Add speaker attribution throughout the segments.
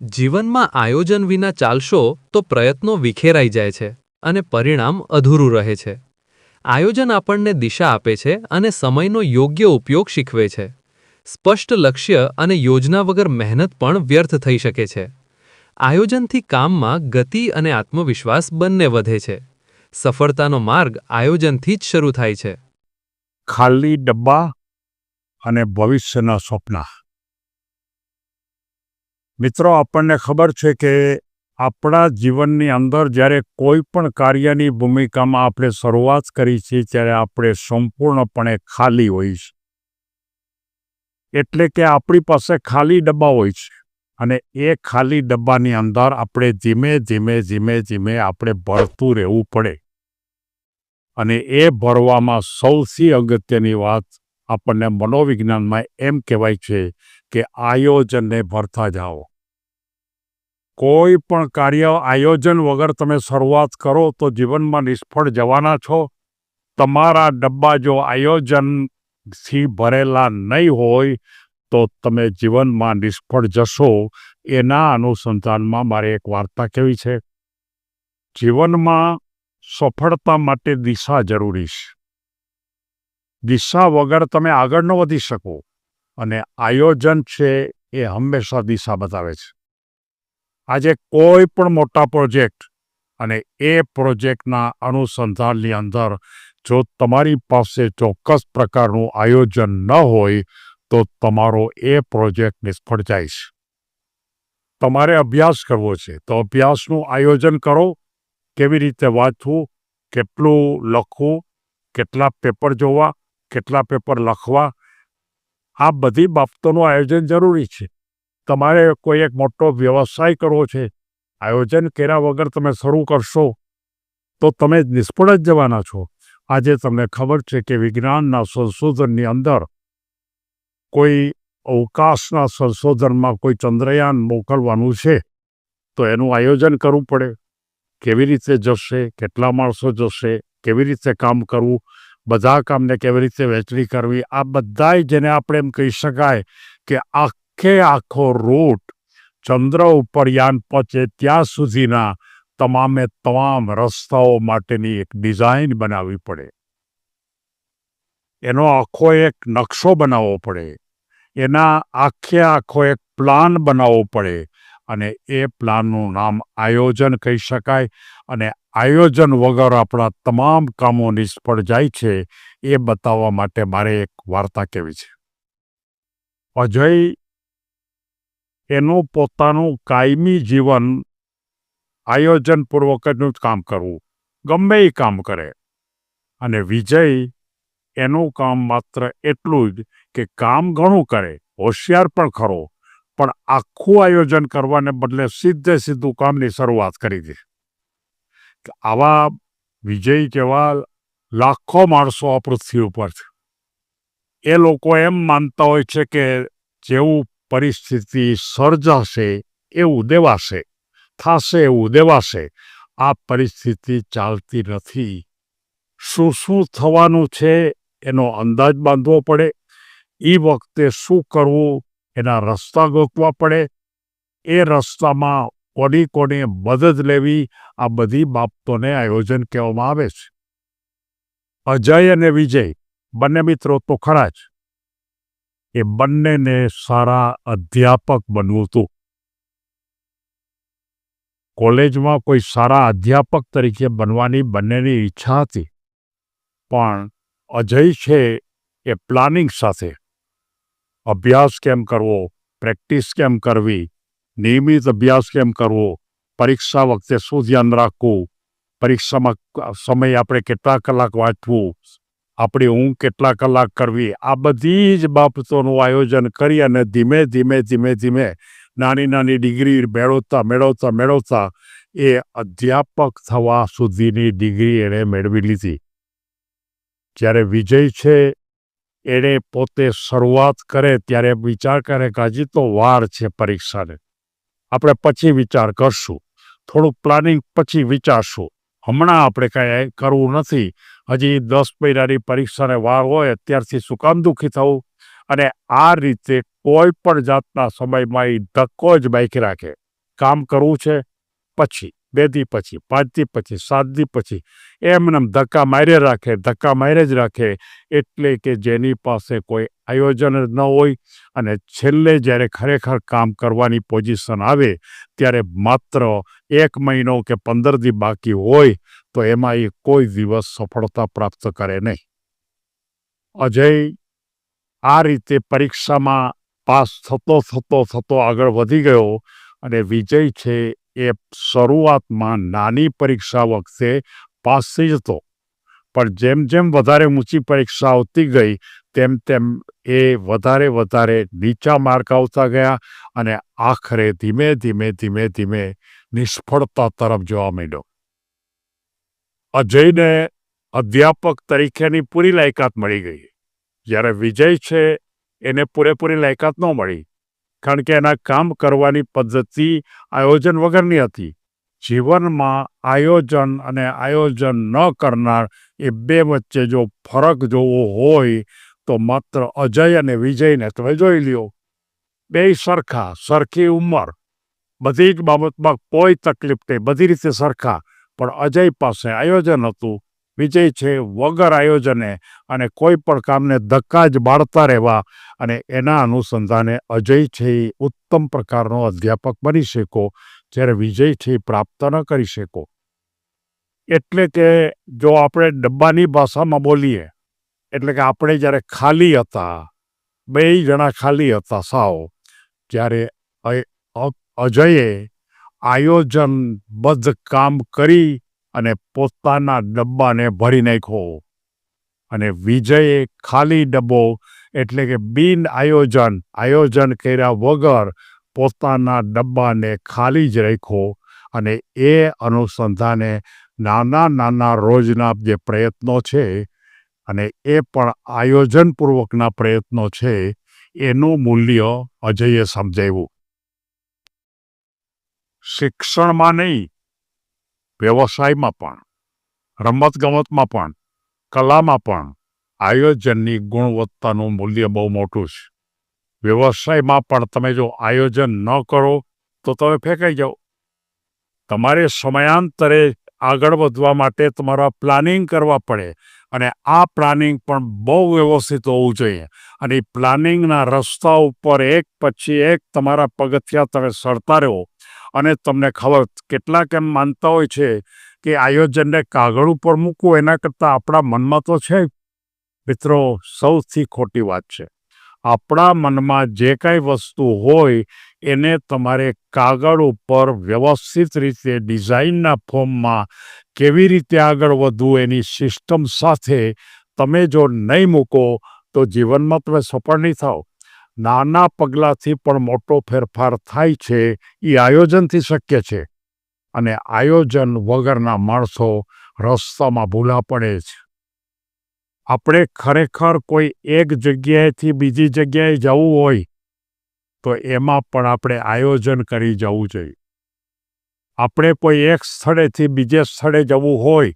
Speaker 1: જીવનમાં આયોજન વિના ચાલશો તો પ્રયત્નો વિખેરાઈ જાય છે અને પરિણામ અધૂરું રહે છે. આયોજન આપણને દિશા આપે છે અને સમયનો યોગ્ય ઉપયોગ શીખવે છે. સ્પષ્ટ લક્ષ્ય અને યોજના વગર મહેનત પણ વ્યર્થ થઈ શકે છે. આયોજનથી કામમાં ગતિ અને આત્મવિશ્વાસ બંને વધે છે. સફળતાનો માર્ગ આયોજનથી જ શરૂ થાય છે.
Speaker 2: ખાલી ડબ્બા અને ભવિષ્યના સ્વપ્ના. મિત્રો, આપણને ખબર છે કે આપણા જીવનની અંદર જ્યારે કોઈ પણ કાર્યની ભૂમિકામાં આપણે શરૂઆત કરી છીએ ત્યારે આપણે સંપૂર્ણપણે ખાલી હોઈએ છે. એટલે કે આપણી પાસે ખાલી ડબ્બા હોય છે અને એ ખાલી ડબ્બાની અંદર આપણે ધીમે ધીમે ધીમે ધીમે આપણે ભરતું રહેવું પડે. અને એ ભરવામાં સૌથી અગત્યની વાત આપણને મનોવિજ્ઞાનમાં એમ કહેવાય છે કે આયોજનને ભરતા જાઓ. કોઈ પણ કાર્ય આયોજન વગર તમે શરૂઆત કરો તો જીવનમાં નિષ્ફળ જવાના છો. તમારા ડબ્બા જો આયોજનથી ભરેલા નહીં હોય તો તમે જીવનમાં નિષ્ફળ જશો. એના અનુસંધાનમાં મારે એક વાર્તા કેવી છે. જીવનમાં સફળતા માટે દિશા જરૂરી છે. દિશા વગર તમે આગળ ન વધી શકો. અને આયોજન છે એ હંમેશા દિશા બતાવે છે. આજે કોઈ પણ મોટા પ્રોજેક્ટ અને એ પ્રોજેક્ટના અનુસંધાનની અંદર જો તમારી પાસે ચોક્કસ પ્રકારનું આયોજન ન હોય તો તમારો એ પ્રોજેક્ટ નિષ્ફળ જાય છે. તમારે અભ્યાસ કરવો છે. તો અભ્યાસનું આયોજન કરો. કેવી રીતે વાંચવું, કેટલું લખવું, કેટલા પેપર જોવા, કેટલા પેપર લખવા આ બધી બાબતોનું આયોજન જરૂરી છે. તમારે કોઈ એક મોટો વ્યવસાય કરવો છે, આયોજન કર્યા વગર તમે શરૂ કરશો, તો તમે નિષ્ફળ જ જવાના છો. આજે તમને ખબર છે કે વિજ્ઞાનના સંશોધનની અંદર કોઈ અવકાશના સંશોધનમાં કોઈ ચંદ્રયાન મોકલવાનું છે, તો એનું આયોજન કરવું પડે. કેવી રીતે જશે, કેટલા માણસો જશે, કેવી રીતે કામ કરવું બધા કામને કેવી રીતે વહેંચણી કરવી, આ બધાય જેને આપણે એમ કહી શકાય કે આખે આખો રૂટ ચંદ્ર ઉપર યાન પહોંચે ત્યાં સુધીના તમામે તમામ રસ્તાઓ માટેની એક ડિઝાઇન બનાવવી પડે. એનો આખો એક નકશો બનાવવો પડે. એના આખે આખો એક પ્લાન બનાવવો પડે અને એ પ્લાનનું નામ આયોજન કહી શકાય અને આયોજન વગર આપણા તમામ કામો નિષ્ફળ જાય છે, એ બતાવવા માટે મારે એક વાર્તા કહેવી છે. અજય એનું પોતાનું કાયમી જીવન આયોજનપૂર્વક જ કામ કરવું, ગમે એ કામ કરે. અને વિજય એનું કામ માત્ર એટલું જ કે કામ ઘણું કરે, હોશિયાર પણ ખરો, પણ આખું આયોજન કરવાને બદલે સીધે સીધું કામની શરૂઆત કરી દે. આવા વિજય જેવા લાખો માણસો આ પૃથ્વી ઉપર છે. એ લોકો એમ માનતા હોય છે કે જેવું પરિસ્થિતિ સર્જાશે, એવું દેવાશે, થશે, એવું દેવાશે, આ પરિસ્થિતિ ચાલતી નથી. શું શું થવાનું છે એનો અંદાજ બાંધવો પડે? એ વખતે શું કરવું એના રસ્તા ગોતવા પડે? એ રસ્તામાં કોની કોની મદદ લેવી આ બધી બાબતોને આયોજન કહેવામાં આવે છે. અજય અને વિજય, બંને મિત્રો તો ખરા જ. એ બંનેને સારા અધ્યાપક બનવું હતું. કોલેજમાં કોઈ સારા અધ્યાપક તરીકે બનવાની બંનેની ઈચ્છા હતી. પણ અજય છે એ પ્લાનિંગ સાથે. અભ્યાસ કેમ કરવો, પ્રેક્ટિસ કેમ કરવી નિયમિત અભ્યાસ કેમ કરવો? પરીક્ષા વખતે શું ધ્યાન રાખવું? પરીક્ષામાં સમય આપણે કેટલા કલાક વાંચવું? આપણી ઊંઘ કેટલા કલાક કરવી? આ બધી જ બાબતોનું આયોજન કરી અને ધીમે ધીમે ધીમે ધીમે નાની નાની ડિગ્રી મેળવતા મેળવતા મેળવતા એ અધ્યાપક થવા સુધીની ડિગ્રી એણે મેળવી લીધી. જ્યારે વિજય છે, એણે પોતે શરૂઆત કરે ત્યારે વિચાર કરે કે હજી તો વાર છે પરીક્ષાને. આપણે પછી વિચાર કરશું. થોડુંક પ્લાનિંગ પછી વિચારશું. હમણાં આપણે કાંઈ કરવું નથી. હજી દસ મહિનાની પરીક્ષાને વાર હોય અત્યારથી શું દુઃખી થવું? અને આ રીતે કોઈ પણ જાતના સમયમાં એ ધક્કો જ બાઈક રાખે. કામ કરવું છે? પછી. બે દી પછી, પાંચ દી પછી, સાત દી પછી એમને એમ ધક્કા માર્યા રાખે, ધક્કા માર્યા જ રાખે. એટલે કે જેની પાસે કોઈ આયોજન જ ન હોય અને છેલ્લે જ્યારે ખરેખર કામ કરવાની પોઝિશન આવે, ત્યારે માત્ર એક મહિનો કે પંદર દી બાકી હોય, તો એમાં એ કોઈ દિવસ સફળતા પ્રાપ્ત કરે નહીં. અજય, આ રીતે પરીક્ષામાં પાસ થતો થતો થતો આગળ વધી ગયો અને વિજય છે એ શરૂઆતમાં નાની પરીક્ષા વખતે પાસ થઈ જતો. પણ જેમ જેમ વધારે ઊંચી પરીક્ષા આવતી ગઈ, તેમ તેમ એ વધારે વધારે નીચા માર્ક આવતા ગયા અને આખરે ધીમે ધીમે ધીમે ધીમે નિષ્ફળતા તરફ જોવા માંડ્યો. અજયને અધ્યાપક તરીકેની પૂરી લાયકાત મળી ગઈ. જ્યારે વિજય છે, એને પૂરેપૂરી લાયકાત ન મળી. કારણ કે એના કામ કરવાની પદ્ધતિ આયોજન વગરની હતી. જીવનમાં આયોજન અને આયોજન ન કરનાર એ બે વચ્ચે જો ફરક જોવો હોય, તો માત્ર અજય અને વિજયને તમે જોઈ લ્યો. બે સરખા, સરખી ઉંમર. બધી જ બાબતમાં કોઈ તકલીફ નહીં, બધી રીતે સરખા. પણ અજય પાસે આયોજન હતું વિજય છે વગર આયોજને અને કોઈ પણ કામને ધક્કા જ બાળતા રહેવા અને એના અનુસંધાને અજય છે એ ઉત્તમ પ્રકારનો અધ્યાપક બની શકો, જ્યારે વિજય છે પ્રાપ્ત ન કરી શકો. એટલે કે જો આપણે ડબ્બાની ભાષામાં બોલીએ, એટલે કે આપણે જ્યારે ખાલી હતા, બે જણા ખાલી હતા સાવ અ- અજયે આયોજનબદ્ધ કામ કરી અને પોતાના ડબ્બાને ભરી નાખ્યો અને વિજયે ખાલી ડબ્બો એટલે કે બિન આયોજન આયોજન કર્યા વગર પોતાના ડબ્બાને ખાલી જ રાખ્યો અને એ અનુસંધાને નાના નાના રોજના જે પ્રયત્નો છે અને એ પણ આયોજનપૂર્વકના પ્રયત્નો છે, એનું મૂલ્ય અજયે સમજાવ્યું. શિક્ષણમાં નહીં વ્યવસાયમાં પણ, રમતગમતમાં પણ, કલામાં પણ આયોજનની ગુણવત્તાનું મૂલ્ય બહુ મોટું છે. વ્યવસાયમાં પણ તમે જો આયોજન ન કરો, તો તમે ફેંકાઈ જાઓ. તમારે સમયાંતરે આગળ વધવા માટે તમારા પ્લાનિંગ કરવા પડે અને આ પ્લાનિંગ પણ બહુ વ્યવસ્થિત હોવું જોઈએ. અને એ પ્લાનિંગના રસ્તા ઉપર એક પછી એક તમારા પગથિયા તમે સરતા રહો. અને તમને ખબર કેટલાક એમ માનતા હોય છે કે આયોજનને કાગળ ઉપર મૂકવું એના કરતાં આપણા મનમાં તો છે મિત્રો, સૌથી ખોટી વાત છે. આપણા મનમાં જે કાંઈ વસ્તુ હોય એને તમારે કાગળ ઉપર વ્યવસ્થિત રીતે ડિઝાઇનના ફોર્મમાં કેવી રીતે આગળ વધવું એની સિસ્ટમ સાથે તમે જો નહીં મૂકો તો જીવનમાં તમે સફળ નહીં થાઓ નાના પગલાંથી પણ મોટો ફેરફાર થાય છે એ આયોજનથી શક્ય છે. અને આયોજન વગરના માણસો રસ્તામાં ભૂલા પડે છે આપણે ખરેખર કોઈ એક જગ્યાએથી બીજી જગ્યાએ જવું હોય, તો એમાં પણ આપણે આયોજન કરી જવું જોઈએ. આપણે કોઈ એક સ્થળેથી બીજે સ્થળે જવું હોય,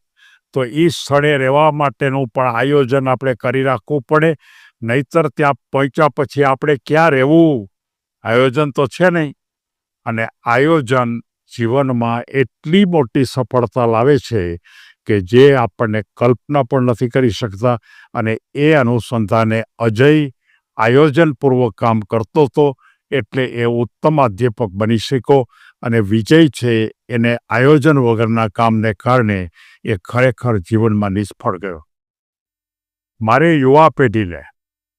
Speaker 2: તો એ સ્થળે રહેવા માટેનું પણ આયોજન આપણે કરી રાખવું પડે નહીતર ત્યાં પહોંચ્યા પછી આપણે ક્યાં રહેવું? આયોજન તો છે નહીં. અને આયોજન જીવનમાં એટલી મોટી સફળતા લાવે છે કે જે આપણને કલ્પના પણ નથી કરી શકતા અને એ અનુસંધાને અજય આયોજનપૂર્વક કામ કરતો હતો એટલે એ ઉત્તમ અધ્યાપક બની શક્યો અને વિજય છે એને આયોજન વગરના કામને કારણે એ ખરેખર જીવનમાં નિષ્ફળ ગયો. મારે યુવા પેઢીને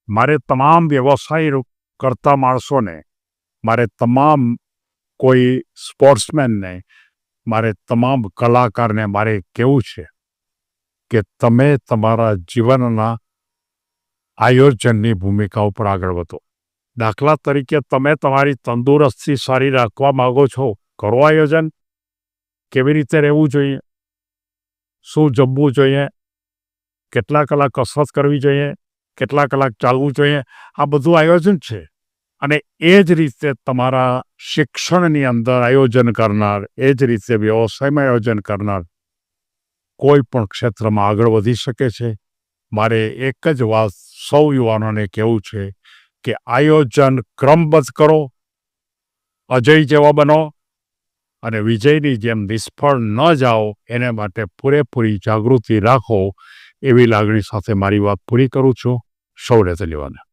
Speaker 2: મારે તમામ વ્યવસાય કરતા માણસોને, મારે તમામ કોઈ સ્પોર્ટ્સમેનને, મારે તમામ કલાકારને મારે કહેવું છે કે તમે તમારા જીવનના આયોજનની ભૂમિકા ઉપર આગળ વધો. દાખલા તરીકે તમે તમારી તંદુરસ્તી સારી રાખવા માગો છો, કરો આયોજન. કેવી રીતે રહેવું જોઈએ? શું જમવું જોઈએ? કેટલા કલાક કસરત કરવી જોઈએ? કેટલા કલાક ચાલવું જોઈએ, આ બધું આયોજન છે. અને એ જ રીતે તમારા શિક્ષણની અંદર આયોજન કરનાર, એ જ રીતે વ્યવસાયમાં આયોજન કરનાર કોઈ પણ ક્ષેત્રમાં આગળ વધી શકે છે. મારે એક જ વાત સૌ યુવાનોને કહેવું છે કે આયોજન ક્રમબદ્ધ કરો, અજય જેવા બનો અને વિજયની જેમ નિષ્ફળ ન જાઓ, એને માટે પૂરેપૂરી જાગૃતિ રાખો. એવી લાગણી સાથે મારી વાત પૂરી કરું છું. સૌને ધન્યવાદ